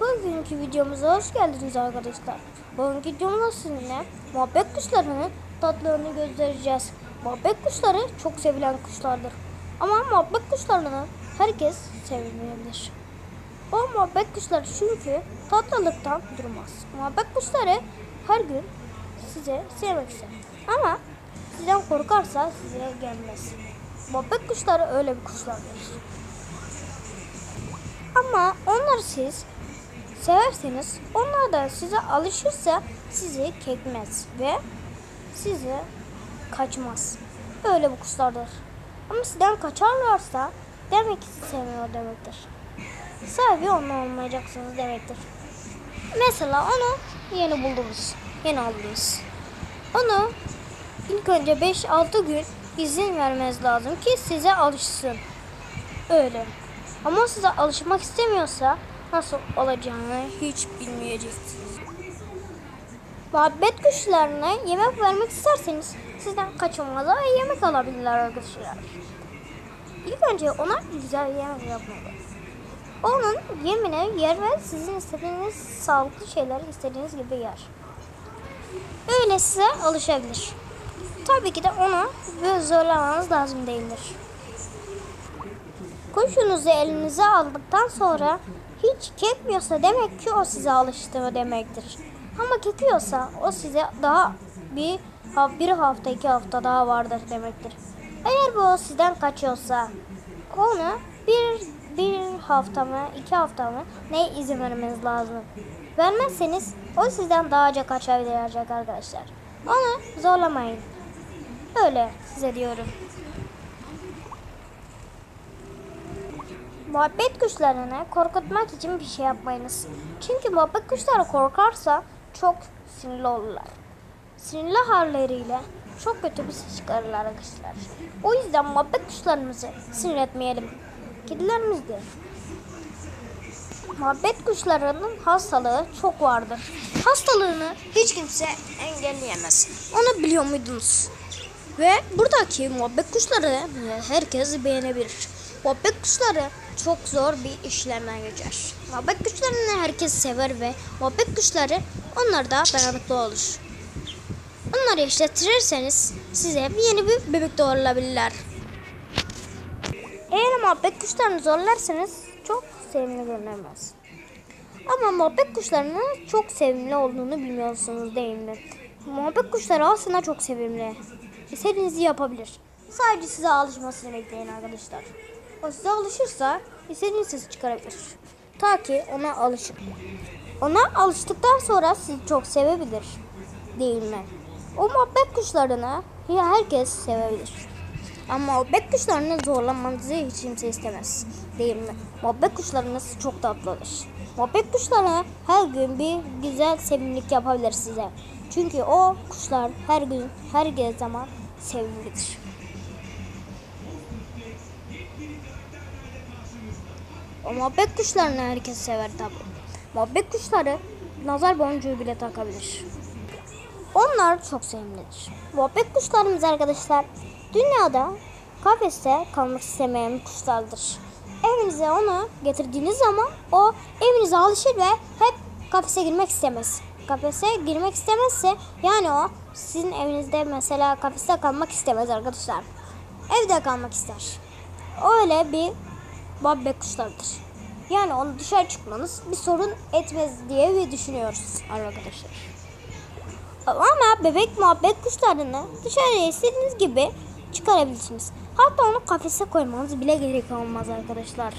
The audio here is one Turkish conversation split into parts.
Bugünkü videomuza hoş geldiniz arkadaşlar. Bugünkü videomuzda sizinle muhabbet kuşlarının tatlarını göstereceğiz. Muhabbet kuşları çok sevilen kuşlardır. Ama muhabbet kuşlarını herkes sevmeyebilir. O muhabbet kuşları çünkü tatlılıktan durmaz. Muhabbet kuşları her gün size sevmek ister. Ama sizden korkarsa size gelmez. Muhabbet kuşları öyle bir kuşlardır. Ama onları siz severseniz onlar da size alışırsa sizi kekmez ve size kaçmaz. Böyle bu kuşlardır. Ama sizden kaçarlarsa demek ki sizi sevmiyor demektir. Sahibi onunla olmayacaksınız demektir. Mesela onu yeni buldunuz. Yeni aldınız. Onu ilk önce 5-6 gün izin vermeniz lazım ki size alışsın. Öyle. Ama size alışmak istemiyorsa nasıl olacağını hiç bilmeyeceksiniz. Muhabbet kuşlarına yemek vermek isterseniz sizden kaçınmalı ve yemek alabilirler arkadaşlar. İlk önce ona güzel yemek yapmalı. Onun yemini yer ve sizin istediğiniz sağlıklı şeyleri istediğiniz gibi yer. Öyle size alışabilir. Tabii ki de onu zorlamanız lazım değildir. Kuşunuzu elinize aldıktan sonra hiç kekmiyorsa demek ki o size alıştı demektir. Ama kekiyorsa o size daha bir, bir hafta iki hafta daha vardır demektir. Eğer bu sizden kaçıyorsa onu bir, bir hafta mı iki hafta mı ne izin vermeniz lazım. Vermezseniz o sizden daha çok kaçabilir arkadaşlar. Onu zorlamayın. Öyle size diyorum. Muhabbet kuşlarını korkutmak için bir şey yapmayınız. Çünkü muhabbet kuşları korkarsa çok sinirli olurlar. Sinirli halleriyle çok kötü bir ses çıkarırlar arkadaşlar. O yüzden muhabbet kuşlarımızı sinir etmeyelim. Kedilerimiz de. Muhabbet kuşlarının hastalığı çok vardır. Hastalığını hiç kimse engelleyemez. Onu biliyor muydunuz? Ve buradaki muhabbet kuşları herkes beğenebilir. Muhabbet kuşları çok zor bir işlemden geçer. Muhabbet kuşlarını herkes sever ve muhabbet kuşları onlar da dayanıklı olur. Onları işletirseniz size yeni bir bebek doğurulabilirler. Eğer muhabbet kuşlarını zorlarsanız çok sevimli görünmez. Ama muhabbet kuşlarının çok sevimli olduğunu bilmiyorsunuz değil mi? Muhabbet kuşları aslında çok sevimli. İstediğinizi yapabilir. Sadece size alışmasını bekleyin arkadaşlar. O size alışırsa istediğiniz sesi çıkarabilir. Ta ki ona alışır. Ona alıştıktan sonra sizi çok sevebilir. Değil mi? O muhabbet kuşlarını herkes sevebilir. Ama muhabbet kuşlarını zorlamanızı hiç kimse istemez. Değil mi? Muhabbet kuşlarınız çok tatlıdır. Muhabbet kuşları her gün bir güzel sevimlilik yapabilir size. Çünkü o kuşlar her gün, her zaman sevimlidir. O muhabbet kuşlarını herkes sever tabi. Muhabbet kuşları nazar boncuğu bile takabilir. Onlar çok sevimlidir. Muhabbet kuşlarımız arkadaşlar dünyada kafeste kalmak istemeyen kuşlardır. Evinize onu getirdiğiniz zaman o evinize alışır ve hep kafese girmek istemez. Kafese girmek istemezse yani o sizin evinizde mesela kafeste kalmak istemez arkadaşlar. Evde kalmak ister. Öyle bir muhabbet kuşlardır. Yani onu dışarı çıkmanız bir sorun etmez diye bir düşünüyoruz arkadaşlar. Ama bebek muhabbet kuşlarını dışarıya istediğiniz gibi çıkarabilirsiniz. Hatta onu kafese koymanız bile gerek olmaz arkadaşlar.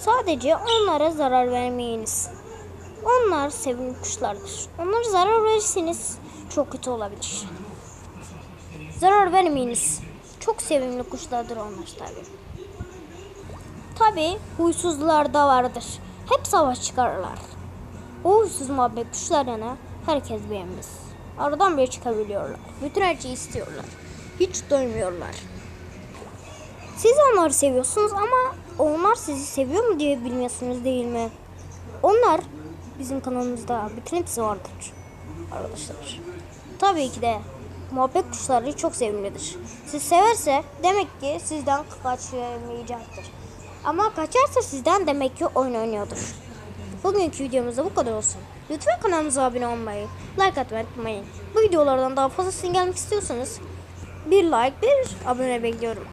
Sadece onlara zarar vermeyiniz. Onlar sevimli kuşlardır. Onlara zarar verirseniz çok kötü olabilir. Zarar vermeyiniz. Çok sevimli kuşlardır onlar tabi. Tabi huysuzlar da vardır. Hep savaş çıkarırlar. O huysuz muhabbet kuşlarını herkes beğenmez. Aradan bir çıkabiliyorlar. Bütün her şeyi istiyorlar. Hiç doymuyorlar. Siz onları seviyorsunuz ama onlar sizi seviyor mu diye bilmiyorsunuz değil mi? Onlar bizim kanalımızda bütün hepsi vardır. Arkadaşlar. Tabii ki de muhabbet kuşları çok sevimlidir. Siz severse demek ki sizden kaçmayacaktır. Ama kaçarsa sizden demek ki oyun oynuyordur. Bugünkü videomuzda bu kadar olsun. Lütfen kanalımıza abone olmayı, like atmayı unutmayın. Bu videolardan daha fazlasını gelmek istiyorsanız bir like, bir abone bekliyorum.